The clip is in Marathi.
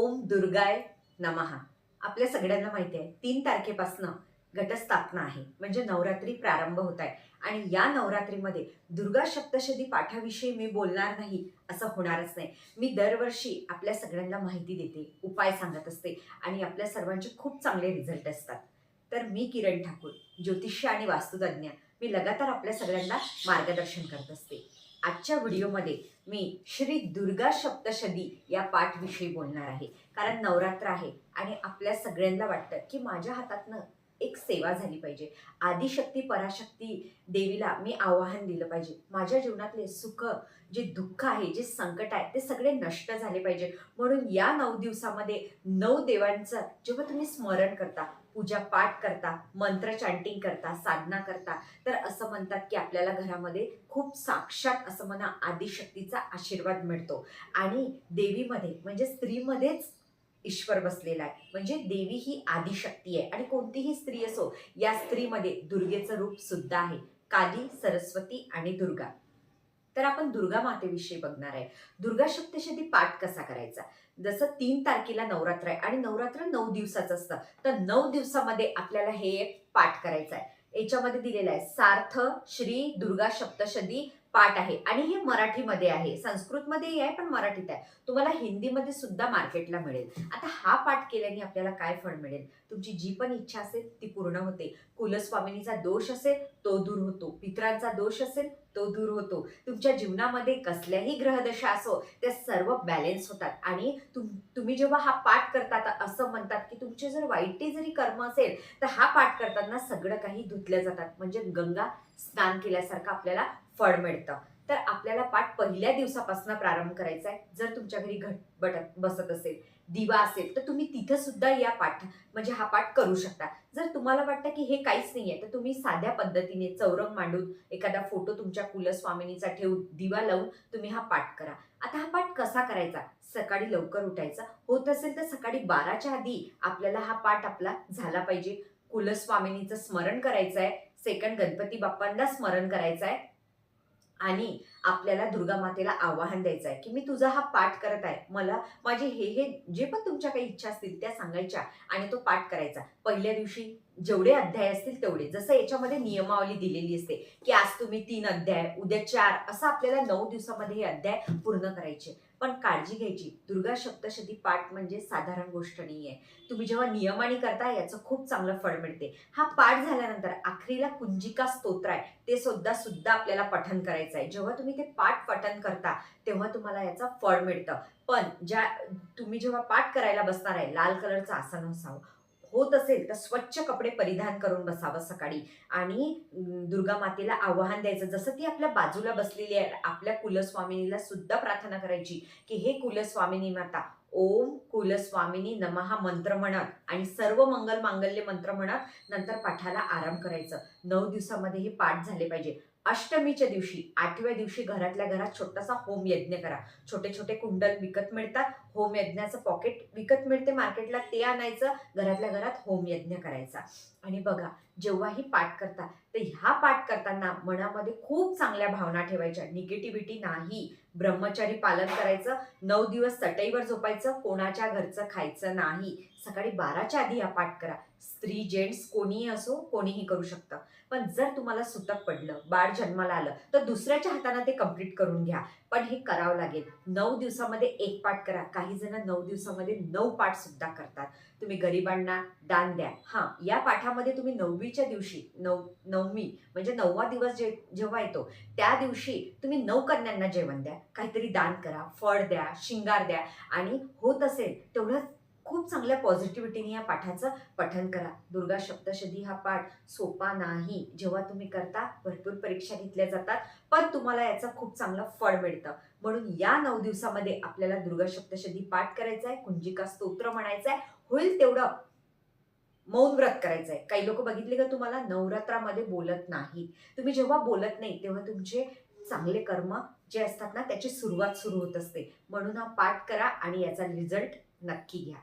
ओम दुर्गाय नमहा आपल्या सगळ्यांना माहिती आहे तीन तारखेपासनं घटस्थापना आहे. म्हणजे नवरात्री प्रारंभ होत आहे आणि या नवरात्रीमध्ये दुर्गा सप्तशती पाठाविषयी मी बोलणार नाही असं होणारच नाही. मी दरवर्षी आपल्या सगळ्यांना माहिती देते उपाय सांगत असते आणि आपल्या सर्वांचे खूप चांगले रिझल्ट असतात. तर मी किरण ठाकूर ज्योतिष्य आणि वास्तुतज्ञ. मी लगातार आपल्या सगळ्यांना मार्गदर्शन करत असते. आजच्या व्हिडिओमध्ये मी श्री दुर्गा सप्तशदी या पाठविषयी बोलणार आहे. कारण नवरात्र आहे आणि आपल्या सगळ्यांना वाटतं की माझ्या हातातनं एक सेवा झाली पाहिजे. आदिशक्ती पराशक्ती देवीला मी आवाहन दिलं पाहिजे. माझ्या जीवनातले सुख जे दुःख आहे जे संकट आहे ते सगळे नष्ट झाले पाहिजे. म्हणून या नऊ दिवसामध्ये नऊ देवांचं जेव्हा तुम्ही स्मरण करता पूजा पाठ करता मंत्र चॅन्टिंग करता साधना करता तर असं म्हणतात की आपल्याला घरामध्ये खूप साक्षात असं म्हणा आदिशक्तीचा आशीर्वाद मिळतो. आणि देवीमध्ये म्हणजे स्त्रीमध्येच ईश्वर बसलेला आहे. म्हणजे देवी ही आदिशक्ती आहे आणि कोणतीही स्त्री असो या स्त्रीमध्ये दुर्गेचं रूप सुद्धा आहे. काली सरस्वती आणि दुर्गा. तर आपण दुर्गा मातेविषयी बघणार आहे. दुर्गा सप्तशती पाठ कसा करायचा? जसं तीन तारखेला नवरात्र आहे आणि नवरात्र नऊ दिवसाचं असतं. तर नऊ दिवसामध्ये आपल्याला हे एक पाठ करायचं आहे. याच्यामध्ये दिलेलं आहे सार्थ श्री दुर्गा सप्तशती पाठ आहे. आणि हे मराठीमध्ये आहे. संस्कृतमध्येही आहे पण मराठीत आहे. तुम्हाला हिंदीमध्ये सुद्धा मार्केटला मिळेल. आता हा पाठ केल्याने आपल्याला काय फळ मिळेल? तुमची जी पण इच्छा असेल ती पूर्ण होते. कुलस्वामिनीचा दोष असेल तो दूर होतो. पित्रांचा दोष असेल तो दूर होतो. तुमच्या जीवनामध्ये कसल्याही ग्रहदशा असो त्या सर्व बॅलेन्स होतात. आणि तुम तुम्ही जेव्हा हा पाठ करता असं म्हणतात की तुमचे जर वाईटही जरी कर्म असेल तर हा पाठ करताना सगळं काही धुतल्या जातात. म्हणजे गंगा स्नान केल्यासारखं आपल्याला फळ मिळतं. तर आपल्याला पाठ पहिल्या दिवसापासून प्रारंभ करायचा आहे. जर तुमच्या घरी घट बटत बसत असेल दिवा असेल तर तुम्ही तिथं सुद्धा या पाठ म्हणजे हा पाठ करू शकता. जर तुम्हाला वाटतं की हे काहीच नाही आहे तर तुम्ही साध्या पद्धतीने चौरंग मांडून एखादा फोटो तुमच्या कुलस्वामिनीचा ठेवून दिवा लावून तुम्ही हा पाठ करा. आता हा पाठ कसा करायचा? सकाळी लवकर उठायचा. होत असेल तर सकाळी बाराच्या आधी आपल्याला हा पाठ आपला झाला पाहिजे. कुलस्वामिनीचं स्मरण करायचं आहे सेकंड गणपती बाप्पांना स्मरण करायचं आहे आणि आपल्याला दुर्गा मातेला आवाहन द्यायचं आहे की मी तुझा हा पाठ करत आहे. मला माझे हे हे जे पण तुमच्या काही इच्छा असतील त्या सांगायच्या आणि तो पाठ करायचा. पहिल्या दिवशी जेवढे अध्याय असतील तेवढे. जसं याच्यामध्ये नियमावली दिलेली असते की आज तुम्ही तीन अध्याय उद्या चार असं आपल्याला नऊ दिवसामध्ये हे अध्याय पूर्ण करायचे. पण काळजी घ्यायची. दुर्गा सप्तशती पाठ म्हणजे साधारण गोष्ट नाही आहे तुम्ही जेव्हा नियमाने करता याचं खूप चांगलं फळ मिळते. हा पाठ झाल्यानंतर आखरीला कुंजिका स्तोत्र आहे. ते सुद्धा सुद्धा आपल्याला पठन करायचं आहे जेव्हा तुम्ही ते पाठ पठन करता तेव्हा तुम्हाला याचं फळ मिळतं. पण ज्या तुम्ही जेव्हा पाठ करायला बसणार आहे लाल कलरचं आसन असावं होत असेल तर स्वच्छ कपडे परिधान करून बसावं सकाळी. आणि दुर्गा मातेला आव्हान द्यायचं जसं ती आपल्या बाजूला बसलेली आहे आपल्या कुलस्वामिनीला सुद्धा प्रार्थना करायची की हे कुलस्वामिनी माता ओम कुलस्वामिनी नमहा मंत्र म्हणत आणि सर्व मंगल मांगल्य मंत्र म्हणत नंतर पाठाला आराम करायचं. नऊ दिवसामध्ये हे पाठ झाले पाहिजे. अष्टमीच्या दिवशी आठव्या दिवशी घरातल्या घरात छोटासा होम यज्ञ करा. छोटे छोटे कुंडल विकत मिळतात. होम यज्ञाचं पॉकेट विकत मिळते मार्केटला ते आणायचं घरातल्या घरात होम यज्ञ करायचा. आणि बघा जेव्हाही पाठ करता तर ह्या पाठ करताना मनामध्ये खूप चांगल्या भावना ठेवायच्या. निगेटिव्हिटी नाही. ब्रह्मचारी पालन करायचं नऊ दिवस चटईवर झोपायचं कोणाच्या घरचं खायचं नाही. सकाळी बाराच्या आधी हा पाठ करा. स्त्री जेंट्स कोणीही असो कोणीही करू शकतं. पण जर तुम्हाला सुतक पडलं बाळ जन्माला आलं तर दुसऱ्याच्या हाताने ते कंप्लीट करून घ्या. पण हे करावं लागेल. नऊ दिवसामध्ये एक पाठ करा. काही जण नऊ दिवसामध्ये नऊ पाठ सुद्धा करतात. तुम्ही गरिबांना दान द्या. हां या पाठामध्ये तुम्ही नववीच्या दिवशी नऊ नवमी म्हणजे नववा दिवस जे जेव्हा येतो त्या दिवशी तुम्ही नऊ कन्यांना जेवण द्या. काहीतरी दान करा. फळ द्या शिंगार द्या. आणि होत असेल तेवढंच खूप चांगल्या पॉझिटिव्हिटीने या पाठाचं पठन करा. दुर्गा सप्तशती हा पाठ सोपा नाही. जेव्हा तुम्ही करता भरपूर परीक्षा घेतल्या जातात पण तुम्हाला याचं खूप चांगलं फळ मिळतं. म्हणून या नऊ दिवसामध्ये आपल्याला दुर्गा सप्तशती पाठ करायचा आहे कुंजिका स्तोत्र म्हणायचं आहे होईल तेवढं मौन व्रत करायचं आहे काही लोक बघितले का तुम्हाला? नवरात्रामध्ये बोलत नाही तुम्ही जेव्हा बोलत नाही तेव्हा तुमचे चांगले कर्म जे असतात ना त्याची सुरुवात सुरू होत असते. म्हणून हा पाठ करा आणि याचा रिझल्ट नक्की घ्या.